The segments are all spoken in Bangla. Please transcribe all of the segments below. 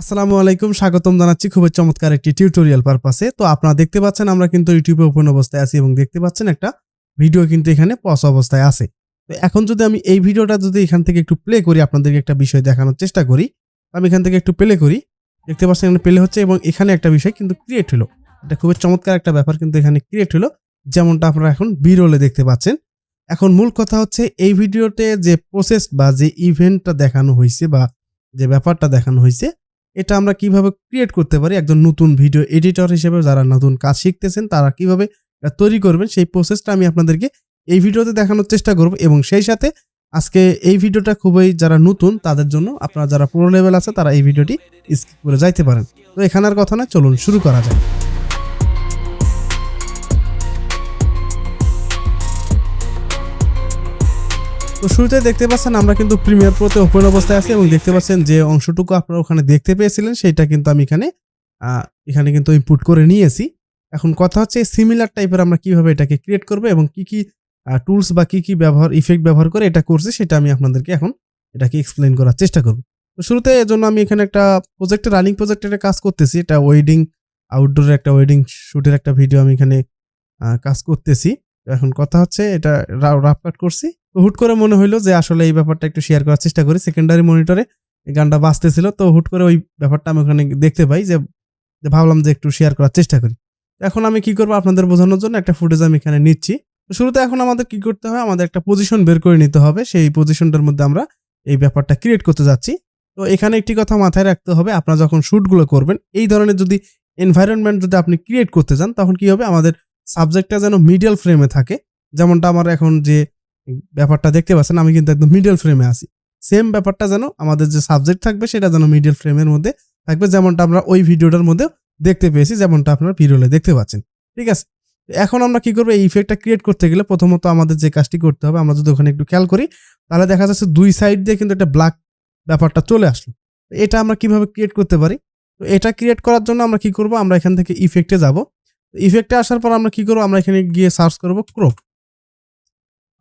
আসসালামু আলাইকুম, স্বাগতম জানাচ্ছি খুবই চমৎকার একটি টিউটোরিয়াল পারপাসে তো আপনারা দেখতে পাচ্ছেন, আমরা কিন্তু ইউটিউবে ওপেন অবস্থায় আছি এবং দেখতে পাচ্ছেন একটা ভিডিও কিন্তু এখানে পজ অবস্থায় আছে। তো এখন যদি আমি এই ভিডিওটা যদি এখান থেকে একটু প্লে করি, আপনাদেরকে একটা বিষয় দেখানোর চেষ্টা করি। আমি এখান থেকে একটু প্লে করি। দেখতে পাচ্ছেন, এখানে প্লে হচ্ছে এবং এখানে একটা বিষয় কিন্তু ক্রিয়েট হলো। এটা খুবই চমৎকার একটা ব্যাপার কিন্তু এখানে ক্রিয়েট হলো, যেমনটা আপনারা এখন বিরলে দেখতে পাচ্ছেন। এখন মূল কথা হচ্ছে, এই ভিডিওতে যে প্রসেস বা যে ইভেন্টটা দেখানো হয়েছে বা যে ব্যাপারটা দেখানো হয়েছে এটা আমরা কীভাবে ক্রিয়েট করতে পারি একজন নতুন ভিডিও এডিটর হিসেবে যারা নতুন কাজ শিখতেছেন, তারা কীভাবে তৈরি করবেন সেই প্রসেসটা আমি আপনাদেরকে এই ভিডিওতে দেখানোর চেষ্টা করব এবং সেই সাথে আজকে এই ভিডিওটা খুবই যারা নতুন, তাদের জন্য আপনারা যারা পুরো লেভেল আছে, তারা এই ভিডিওটি স্কিপ করে যাইতে পারেন। তো এখানের কথা না, চলুন শুরু করা যায় তো শুরুতে দেখতে পাচ্ছেন আমরা কিন্তু প্রিমিয়ার প্রোতে ওপেন অবস্থায় আছি এবং দেখতে পাচ্ছেন যে অংশটুকু আপনারা ওখানে দেখতে পেয়েছিলেন সেটা কিন্তু আমি এখানে এখানে কিন্তু ইনপুট করে নিয়েছি। এখন কথা হচ্ছে সিমিলার টাইপের আমরা কীভাবে এটাকে ক্রিয়েট করব এবং কি কি টুলস বা কি কি ব্যবহার ইফেক্ট ব্যবহার করে এটা করছি সেটা আমি আপনাদেরকে এখন এটাকে এক্সপ্লেন করার চেষ্টা করব। তো শুরুতে এর জন্য আমি এখানে একটা প্রজেক্টে রানিং প্রজেক্টের কাজ করতেছি, এটা ওয়েডিং আউটডোরের একটা ওয়েডিং শুটের একটা ভিডিও আমি এখানে কাজ করতেছি। এখন কথা হচ্ছে এটা রাফ কাট করছি। হুট করে মনে হইল যে আসলে এই ব্যাপারটা একটু শেয়ার করার চেষ্টা করি। সেকেন্ডারি মনিটরে গানটা বাজতেছিল, তো হুট করে ওই ব্যাপারটা আমি ওখানে দেখতে পাই যে ভাবলাম যে একটু শেয়ার করার চেষ্টা করি। এখন আমি কি করব আপনাদের বোঝানোর জন্য একটা ফুটেজ আমি এখানে নিচ্ছি। শুরুতে এখন আমাদের কি করতে হবে আমাদের একটা পজিশন বের করে নিতে হবে। সেই পজিশনটার মধ্যে আমরা এই ব্যাপারটা ক্রিয়েট করতে যাচ্ছি। তো এখানে একটি কথা মাথায় রাখতে হবে, আপনারা যখন শ্যুটগুলো করবেন, এই ধরনের যদি এনভায়রনমেন্ট যদি আপনি ক্রিয়েট করতে চান তখন কি হবে, আমাদের সাবজেক্টটা যেন মিডিয়াল ফ্রেমে থাকে। যেমনটা আমার এখন যে ব্যাপারটা দেখতে পাচ্ছেন, আমি কিন্তু একদম মিডিয়াল ফ্রেমে আছি। সেম ব্যাপারটা যেন আমাদের যে সাবজেক্ট থাকবে, সেটা যেন মিডিয়াল ফ্রেমের মধ্যে থাকবে, যেমনটা আমরা ওই ভিডিওটার মধ্যে দেখতে পেয়েছি, যেমনটা আপনারা ভিডিওলে দেখতে পাচ্ছেন। ঠিক আছে? এখন আমরা কি করব? এই ইফেক্টটা ক্রিয়েট করতে গেলে প্রথমত আমাদের যে কাজটি করতে হবে, আমরা যদি ওখানে একটু খেয়াল করি, তাহলে দেখা যাচ্ছে দুই সাইড দিয়ে কিন্তু একটা ব্ল্যাক ব্যাপারটা চলে আসলো। এটা আমরা কীভাবে ক্রিয়েট করতে পারি? তো এটা ক্রিয়েট করার জন্য আমরা কি করব? আমরা এখান থেকে ইফেক্টে যাব। ইফেক্টে আসার পর আমরা কি করব? আমরা এখানে গিয়ে সার্চ করব ক্রপ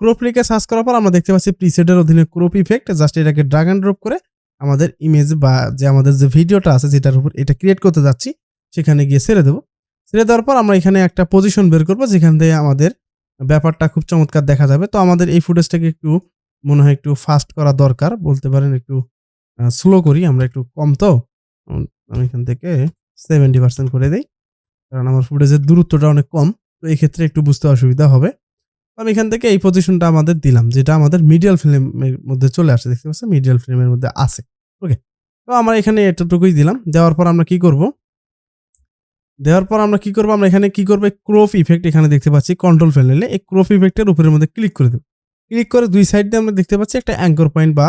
ক্রপ লিখে সার্চ করার পর আমরা দেখতে পাচ্ছি প্রিসেটের অধীনে ক্রপ ইফেক্ট জাস্ট এটাকে ড্রাগ অ্যান্ড ড্রপ করে আমাদের ইমেজ বা যে আমাদের যে ভিডিওটা আছে যেটার উপর এটা ক্রিয়েট করতে যাচ্ছি, সেখানে গিয়ে ছেড়ে দেবো। ছেড়ে দেওয়ার পর আমরা এখানে একটা পজিশন বের করব, যেখান থেকে আমাদের ব্যাপারটা খুব চমৎকার দেখা যাবে। তো আমাদের এই ফুটেজটাকে একটু মনে হয় একটু ফাস্ট করা দরকার, বলতে পারেন একটু স্লো করি, আমরা একটু কম তো। আমি এখান থেকে সেভেন্টি পার্সেন্ট করে দিই, কারণ আমার ফুটেজের দূরত্বটা অনেক কম, তো এই ক্ষেত্রে একটু বুঝতে অসুবিধা হবে। আমি এখান থেকে এই পজিশনটা আমাদের দিলাম, যেটা আমাদের মিডিয়াল ফিল্মের মধ্যে চলে আসে, দেখতে পাচ্ছেন? মিডিয়াল ফিল্মের মধ্যে আছে। ওকে তো আমরা এখানে এতটুকুই দিলাম। দেওয়ার পর আমরা কি করব? দেওয়ার পর আমরা কি করব? আমরা এখানে কি করব? ক্রোপ ইফেক্ট এখানে দেখতে পাচ্ছি কন্ট্রোল ফেলে এই ক্রোপ ইফেক্টের উপরের মধ্যে ক্লিক করে দেবো। ক্লিক করে দুই সাইড দিয়ে আমরা দেখতে পাচ্ছি একটা অ্যাঙ্কর পয়েন্ট বা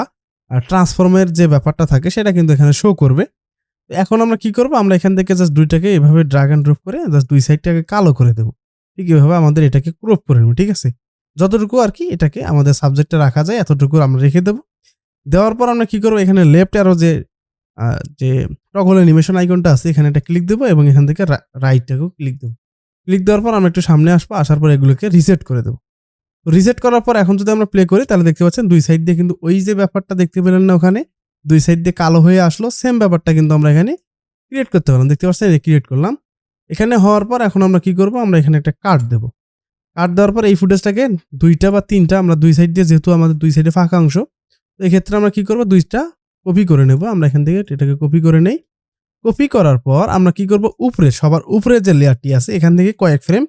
ট্রান্সফর্মের যে ব্যাপারটা থাকে, সেটা কিন্তু এখানে শো করবে। এখন আমরা কি করব? আমরা এখান থেকে জাস্ট দুইটাকে এভাবে ড্রাগ অ্যান্ড ড্রপ করে জাস্ট দুই সাইডটাকে কালো করে দেবো। ঠিক এভাবে আমাদের এটাকে ক্রপ করে নেব, ঠিক আছে? যতটুকু আর কি এটাকে আমাদের সাবজেক্টে রাখা যায়, এতটুকু আমরা রেখে দেবো। দেওয়ার পর আমরা কি করব? এখানে লেফট আরও যে যে টগল অ্যানিমেশন আইকনটা আছে, এখানে একটা ক্লিক দেবো এবং এখান থেকে রাইটটাকেও ক্লিক দেবো। ক্লিক দেওয়ার পর আমরা একটু সামনে আসব, আসার পর এগুলোকে রিসেট করে দেবো। রিসেট করার পর এখন যদি আমরা প্লে করি, তাহলে দেখতে পাচ্ছেন দুই সাইড দিয়ে কিন্তু ওই যে ব্যাপারটা দেখতে পেলেন না ওখানে, দুই সাইড দিয়ে কালো হয়ে আসলো সেম ব্যাপারটা কিন্তু আমরা এখানে ক্রিয়েট করতে পারলাম। দেখতে পাচ্ছেন? ক্রিয়েট করলাম। এখানে হওয়ার পর এখন আমরা কি করব? আমরা এখানে একটা কার্ড দেব। কার্ড দেওয়ার পর এই ফুটেজটাকে দুইটা বা তিনটা আমরা দুই সাইড দিয়ে, যেহেতু আমাদের দুই সাইডে ফাঁকা অংশ, তো এক্ষেত্রে আমরা কি করব? দুইটা কপি করে নেব। আমরা এখান থেকে এটাকে কপি করে নেই। কপি করার পর আমরা কি করব? উপরে, সবার উপরে যে লেয়ারটি আছে, এখান থেকে কয়েক ফ্রেম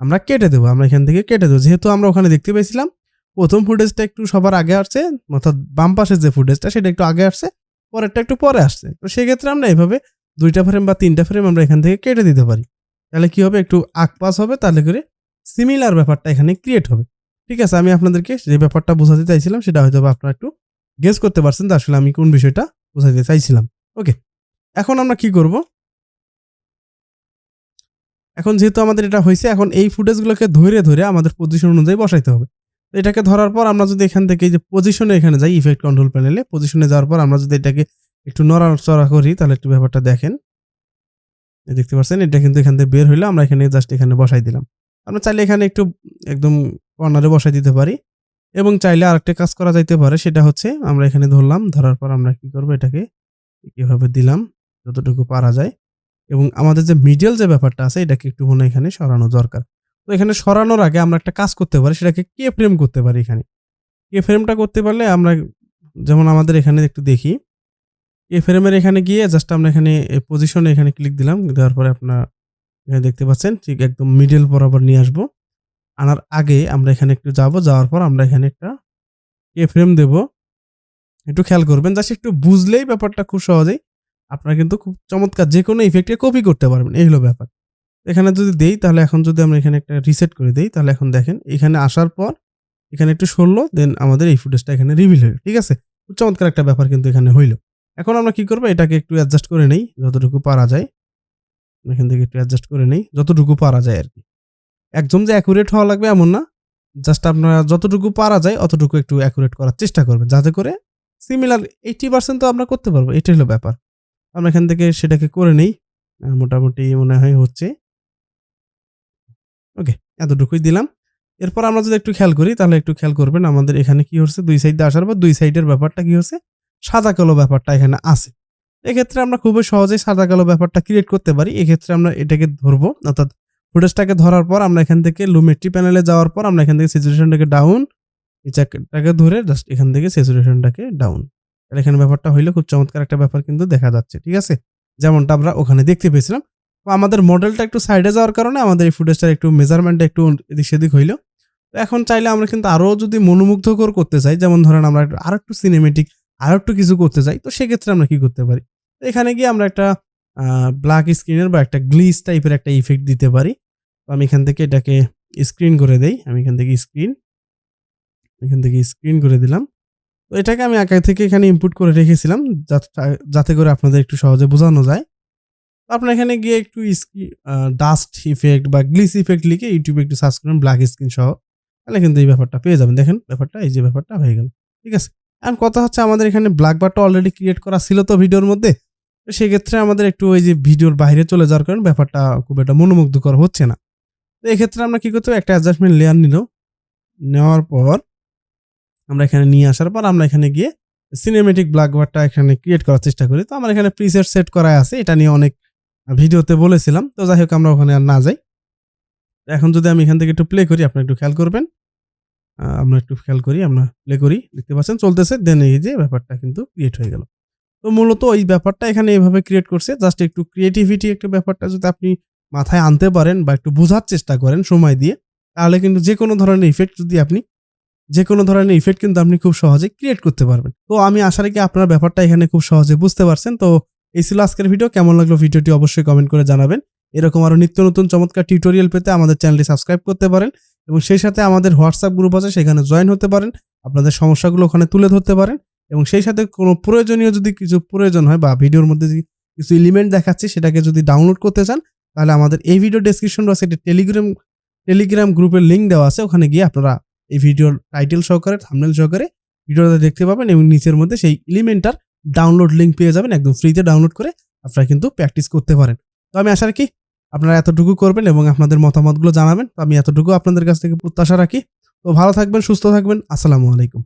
আমরা কেটে দেবো। আমরা এখান থেকে কেটে দেবো। যেহেতু আমরা ওখানে দেখতে পেয়েছিলাম, প্রথম ফুটেজটা একটু সবার আগে আসছে, অর্থাৎ বাম পাশের যে ফুটেজটা সেটা একটু আগে আসছে, পরেরটা একটু পরে আসছে। তো সেক্ষেত্রে আমরা এইভাবে দুইটা ফ্রেম বা তিনটা ফ্রেম আমরা এখান থেকে কেটে দিতে পারি। তাহলে কি হবে? একটু আকপাস হবে, তাহলে করে সিমিলার ব্যাপারটা এখানে ক্রিয়েট হবে। ঠিক আছে, আমি আপনাদেরকে যে ব্যাপারটা বোঝাতে চাইছিলাম, সেটা হয়তো আপনারা একটু গেস করতে পারছেন যে আসলে আমি কোন বিষয়টা বোঝাতে চাইছিলাম। ওকে এখন আমরা কি করব? এখন যেহেতু আমাদের এটা হয়েছে, এখন এই ফুটেজগুলোকে ধরে ধরে আমাদের পজিশন অনুযায়ী বসাইতে হবে। তো এটাকে ধরার পর আমরা যদি এখান থেকে যে পজিশনে এখানে যাই ইফেক্ট কন্ট্রোল প্যানেলে পজিশনে যাওয়ার পর আমরা যদি এটাকে একটু নড়াচড়া করি, তাহলে একটু ব্যাপারটা দেখেন। দেখতে পাচ্ছেন, এটা কিন্তু এখান থেকে বের হইল, আমরা এখানে জাস্ট এখানে বসাই দিলাম। আমরা চাইলে এখানে একটু একদম কর্নারে বসাই দিতে পারি এবং চাইলে আরেকটা কাজ করা যাইতে পারে, সেটা হচ্ছে আমরা এখানে ধরলাম, ধরার পর আমরা কি করব, এটাকে কীভাবে দিলাম, যতটুকু পারা যায়। এবং আমাদের যে মিডিয়াল যে ব্যাপারটা আছে, এটাকে একটু মনে এখানে সরানো দরকার। তো এখানে সরানোর আগে আমরা একটা কাজ করতে পারি, সেটাকে কে ফ্রেম করতে পারি এখানে। কে ফ্রেমটা করতে পারলে আমরা যেমন আমাদের এখানে একটু দেখি কে ফ্রেমের এখানে গিয়ে জাস্ট আমরা এখানে পজিশনে এখানে ক্লিক দিলাম। দেওয়ার পরে আপনার এখানে দেখতে পাচ্ছেন, ঠিক একদম মিডল বরাবর নিয়ে আসব। আনার আগে আমরা এখানে একটু যাব, যাওয়ার পর আমরা এখানে একটা কে ফ্রেম দেব। একটু খেয়াল করবেন জাস্ট একটু বুঝলেই ব্যাপারটা খুব সহজেই আপনারা কিন্তু খুব চমৎকার যে কোনো ইফেক্টকে কপি করতে পারবেন, এই হলো ব্যাপার। এখানে যদি দেই, তাহলে এখন যদি আমরা এখানে একটা রিসেট করে দেই, তাহলে এখন দেখেন এখানে আসার পর এখানে একটু সরলো দেন আমাদের এই ফুটেজটা এখানে রিভিল হলো, ঠিক আছে? খুব চমৎকার একটা ব্যাপার কিন্তু এখানে হইল। এখন আমরা কি করব? এটাকে একটু অ্যাডজাস্ট করে নেই, যতটুকু পারা যায়। এখান থেকে একটু অ্যাডজাস্ট করে নেই, যতটুকু পারা যায় আর কি। একদম যে অ্যাকুরেট হওয়া লাগবে এমন না জাস্ট আপনারা যতটুকু পারা যায়, অতটুকু একটু অ্যাকুরেট করার চেষ্টা করবেন, যাতে করে সিমিলার এইটি পার্সেন্ট তো আমরা করতে পারব, এটাই হলো ব্যাপার। আমরা এখান থেকে সেটাকে করে নেই মোটামুটি মনে হয় হচ্ছে। ওকে এতটুকুই দিলাম। এরপর আমরা যদি একটু খেয়াল করি, তাহলে একটু খেয়াল করবেন আমাদের এখানে কি হচ্ছে? দুই সাইডে আসার পর দুই সাইডের ব্যাপারটা কি হচ্ছে? সাদা কালো ব্যাপারটা এখানে আছে। এক্ষেত্রে আমরা খুবই সহজেই সাদা কালো ব্যাপারটা ক্রিয়েট করতে পারি। এক্ষেত্রে আমরা এটাকে ধরবো, অর্থাৎ ফুটেজটাকে ধরার পর আমরা এখান থেকে লুমেট্রি প্যানেলে যাওয়ার পর আমরা এখান থেকে সিচুয়েশনটাকে ডাউন এটাকে ধরে জাস্ট এখান থেকে স্যাচুরেশনটাকে ডাউন তাহলে এখানে ব্যাপারটা হইলে, খুব চমৎকার একটা ব্যাপার কিন্তু দেখা যাচ্ছে, ঠিক আছে? যেমনটা আমরা ওখানে দেখতে পেয়েছিলাম। আমাদের মডেলটা একটু সাইডে যাওয়ার কারণে আমাদের এই ফুটেজটার একটু মেজারমেন্টটা একটু এদিক সেদিক হইল এখন চাইলে আমরা কিন্তু আরও যদি মনোমুগ্ধকর করতে চাই, যেমন ধরেন আমরা আরও একটু সিনেমেটিক আরও একটু কিছু করতে চাই, তো সেক্ষেত্রে আমরা কি করতে পারি? এখানে গিয়ে আমরা একটা ব্ল্যাক স্ক্রিনের বা একটা গ্লিস টাইপের একটা ইফেক্ট দিতে পারি। তো আমি এখান থেকে এটাকে স্ক্রিন করে দেই। আমি এখান থেকে স্ক্রিন এখান থেকে স্ক্রিন করে দিলাম। তো এটাকে আমি আগে থেকে এখানে ইনপুট করে রেখেছিলাম, যাতে- করে আপনাদের একটু সহজে বোঝানো যায়। আপনার এখানে গিয়ে একটু ডাস্ট ইফেক্ট বা গ্লিস ইফেক্ট লিখে ইউটিউবে একটু সার্চ করেন ব্ল্যাক স্ক্রিন সহ। তাহলে কিন্তু এই ব্যাপারটা পেয়ে যাবেন। দেখেন, ব্যাপারটা, এই যে ব্যাপারটা হয়ে গেল। ঠিক আছে? এখন কথা হচ্ছে আমাদের এখানে ব্ল্যাক বারটা অলরেডি ক্রিয়েট করা ছিল তো ভিডিওর মধ্যে। তো সেক্ষেত্রে আমাদের একটু ওই যে ভিডিওর বাইরে চলে যাওয়ার কারণে ব্যাপারটা খুব একটা মনোমুগ্ধকর হচ্ছে না। তো এক্ষেত্রে আমরা কি করতে একটা অ্যাডজাস্টমেন্ট লেয়ার নিল। নেওয়ার পর আমরা এখানে নিয়ে আসার পর আমরা এখানে গিয়ে সিনেমেটিক ব্ল্যাক বারটা এখানে ক্রিয়েট করার চেষ্টা করি। তো আমার এখানে প্রিসেট সেট করা আছে, এটা নিয়ে অনেক ভিডিওতে বলেছিলাম। তো যাই হোক, আমরা ওখানে আর না যাই। এখন যদি আমি এখান থেকে একটু প্লে করি আপনি একটু খেয়াল করবেন। আমরা একটু খেয়াল করি, আমরা প্লে করি, দেখতে পাচ্ছেন, চলতেছে দেন এই যে ব্যাপারটা কিন্তু ক্রিয়েট হয়ে গেল। তো মূলত এই ব্যাপারটা এখানে এইভাবে ক্রিয়েট করছে জাস্ট একটু ক্রিয়েটিভিটি একটা ব্যাপারটা যদি আপনি মাথায় আনতে পারেন বা একটু বোঝার চেষ্টা করেন সময় দিয়ে, তাহলে কিন্তু যে কোনো ধরনের ইফেক্ট যদি আপনি, যে কোনো ধরনের ইফেক্ট কিন্তু আপনি খুব সহজে ক্রিয়েট করতে পারবেন। তো আমি আশা রাখি আপনার ব্যাপারটা এখানে খুব সহজে বুঝতে পারছেন। তো এই ছিল আজকের ভিডিও কেমন লাগল ভিডিওটি অবশ্যই কমেন্ট করে জানাবেন। এরকম আরও নিত্য নতুন চমৎকার টিউটোরিয়াল পেতে আমাদের চ্যানেলটি সাবস্ক্রাইব করতে পারেন। এবং সেই সাথে আমাদের হোয়াটসঅ্যাপ গ্রুপ আছে, সেখানে জয়েন হতে পারেন। আপনাদের সমস্যাগুলো ওখানে তুলে ধরতে পারেন। এবং সেই সাথে কোনো প্রয়োজনীয় যদি কিছু প্রয়োজন হয় বা ভিডিওর মধ্যে যদি কিছু এলিমেন্ট দেখাচ্ছে, সেটাকে যদি ডাউনলোড করতে চান, তাহলে আমাদের এই ভিডিও ডেসক্রিপশন বক্সে একটি টেলিগ্রাম টেলিগ্রাম গ্রুপের লিঙ্ক দেওয়া আছে। ওখানে গিয়ে আপনারা এই ভিডিওর টাইটেল সহকারে থামনেল সহকারে ভিডিওটা দেখতে পাবেন এবং নিচের মধ্যে সেই এলিমেন্টটার ডাউনলোড লিঙ্ক পেয়ে যাবেন। একদম ফ্রিতে ডাউনলোড করে আপনারা কিন্তু প্র্যাকটিস করতে পারেন। তো আমি আশা রাখি আপনারা এতটুকু করবেন এবং আপনাদের মতামতগুলো জানাবেন, তো আমি এতটুকু আপনাদের কাছ থেকে প্রত্যাশা রাখি। তো ভালো থাকবেন, সুস্থ থাকবেন। আসসালামু আলাইকুম।